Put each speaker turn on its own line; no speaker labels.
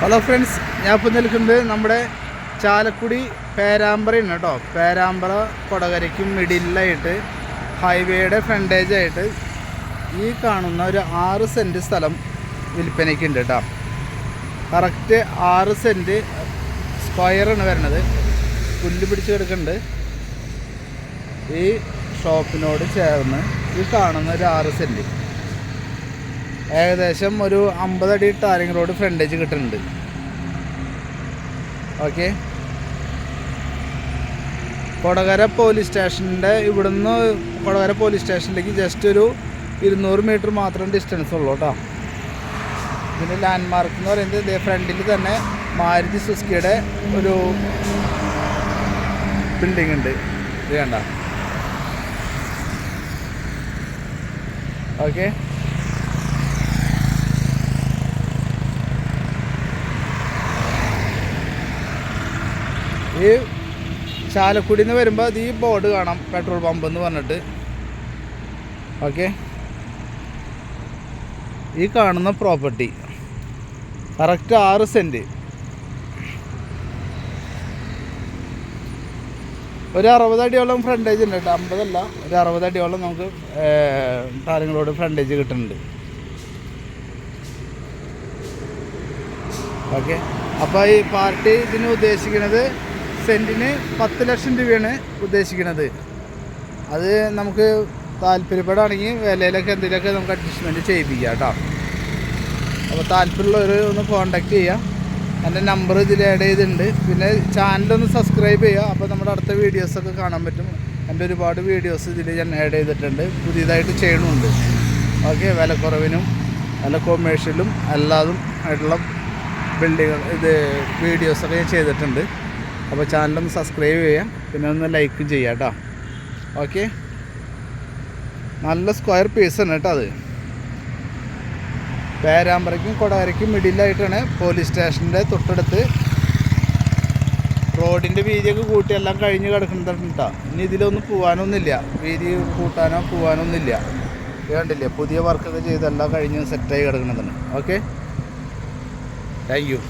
Hello friends ഞാൻ ഇപ്പോൾ നിൽക്കുന്നത് നമ്മുടെ ചാലക്കുടി പേരാമ്പ്രയാണ് കേട്ടോ. പേരാമ്പ്ര കൊടകരയ്ക്കും മിഡിലായിട്ട് ഹൈവേയുടെ ഫ്രണ്ടേജ് ആയിട്ട് ഈ കാണുന്ന ഒരു ആറ് സെന്റ് സ്ഥലം വിൽപ്പനയ്ക്കുണ്ട് കേട്ടോ. കറക്റ്റ് ആറ് സെന്റ് സ്ക്വയറാണ് വരണത് പുല്ല് പിടിച്ച് കിടക്കുന്നുണ്ട്. ഈ ഷോപ്പിനോട് ചേർന്ന് ഈ കാണുന്ന ഒരു ആറ് സെന്റ് ഏകദേശം ഒരു അമ്പതടി ടാരിങ് റോഡ് ഫ്രണ്ടേജ് കിട്ടുന്നുണ്ട്. ഓക്കെ കൊടകര പോലീസ് സ്റ്റേഷന്റെ ഇവിടുന്ന് കൊടകര പോലീസ് സ്റ്റേഷനിലേക്ക് ജസ്റ്റ് ഒരു ഇരുന്നൂറ് മീറ്റർ മാത്രം ഡിസ്റ്റൻസ് ഉള്ളൂ കേട്ടോ ഇതിന്റെ ലാൻഡ് മാർക്ക് എന്ന് പറയുന്നത് ഇതേ ഫ്രണ്ടിൽ തന്നെ മാരുതി സുസ്കിയുടെ ഒരു ബിൽഡിംഗ് ഉണ്ട്. ഇത് കണ്ട. ഓക്കെ ഈ ചാലക്കുടിയിൽ നിന്ന് വരുമ്പോൾ അത് ഈ ബോർഡ് കാണാം പെട്രോൾ പമ്പ് എന്ന് പറഞ്ഞിട്ട്. ഓക്കെ. ഈ കാണുന്ന പ്രോപ്പർട്ടി. കറക്റ്റ് ആറ് സെന്റ് ഒരു അറുപത് അടിയോളം ഫ്രണ്ടേജ് ഉണ്ട് കേട്ടോ. അമ്പതല്ല ഒരു അറുപത് അടിയോളം നമുക്ക് താരങ്ങളോട് ഫ്രണ്ടേജ് കിട്ടുന്നുണ്ട്. ഓക്കെ. അപ്പോൾ ഈ പാർട്ടി ഇതിന് ഉദ്ദേശിക്കുന്നത് സെന്റിന് പത്ത് ലക്ഷം രൂപയാണ് ഉദ്ദേശിക്കുന്നത്. അത് നമുക്ക് താല്പര്യപ്പെടുകയാണെങ്കിൽ വിലയിലൊക്കെ എന്തെങ്കിലുമൊക്കെ നമുക്ക് അഡ്ജസ്റ്റ്മെന്റ് ചെയ്യിപ്പിക്കാം കേട്ടോ. അപ്പോൾ താല്പര്യമുള്ളവർ ഒന്ന് കോൺടാക്റ്റ് ചെയ്യുക എന്റെ നമ്പർ ഇതിൽ ആഡ് ചെയ്തിട്ടുണ്ട്. പിന്നെ ചാനലൊന്ന് സബ്സ്ക്രൈബ് ചെയ്യുക. അപ്പോൾ നമ്മുടെ അടുത്ത വീഡിയോസൊക്കെ കാണാൻ പറ്റും. എന്റെ ഒരുപാട് വീഡിയോസ് ഇതിൽ ഞാൻ ആഡ് ചെയ്തിട്ടുണ്ട്. പുതിയതായിട്ട് ചെയ്യണമുണ്ട് ഓക്കെ വിലക്കുറവിനും നല്ല കൊമേഴ്ഷ്യലും എല്ലാതും ആയിട്ടുള്ള ബിൽഡിങ്ങുകൾ ഇത് വീഡിയോസൊക്കെ ഞാൻ ചെയ്തിട്ടുണ്ട്. അപ്പോൾ ചാനലൊന്ന് സബ്സ്ക്രൈബ് ചെയ്യാം. പിന്നെ ഒന്ന് ലൈക്കും ചെയ്യാം കേട്ടോ ഓക്കെ നല്ല സ്ക്വയർ പീസ് ആണ് കേട്ടോ അത്. പേരാമ്പ്രയ്ക്കും കൊടകരയ്ക്കും മിഡിലായിട്ടാണ് പോലീസ് സ്റ്റേഷന്റെ തൊട്ടടുത്ത്. റോഡിന്റെ വീതിയൊക്കെ കൂട്ടി എല്ലാം കഴിഞ്ഞ് കിടക്കുന്നുണ്ട് ഇനി ഇതിലൊന്നും പോകാനൊന്നുമില്ല വീതി കൂട്ടാനോ പോകാനൊന്നുമില്ല വേണ്ടില്ല പുതിയ വർക്കൊക്കെ ചെയ്തെല്ലാം കഴിഞ്ഞ് സെറ്റായി കിടക്കുന്നതാണ് ഓക്കെ താങ്ക് യു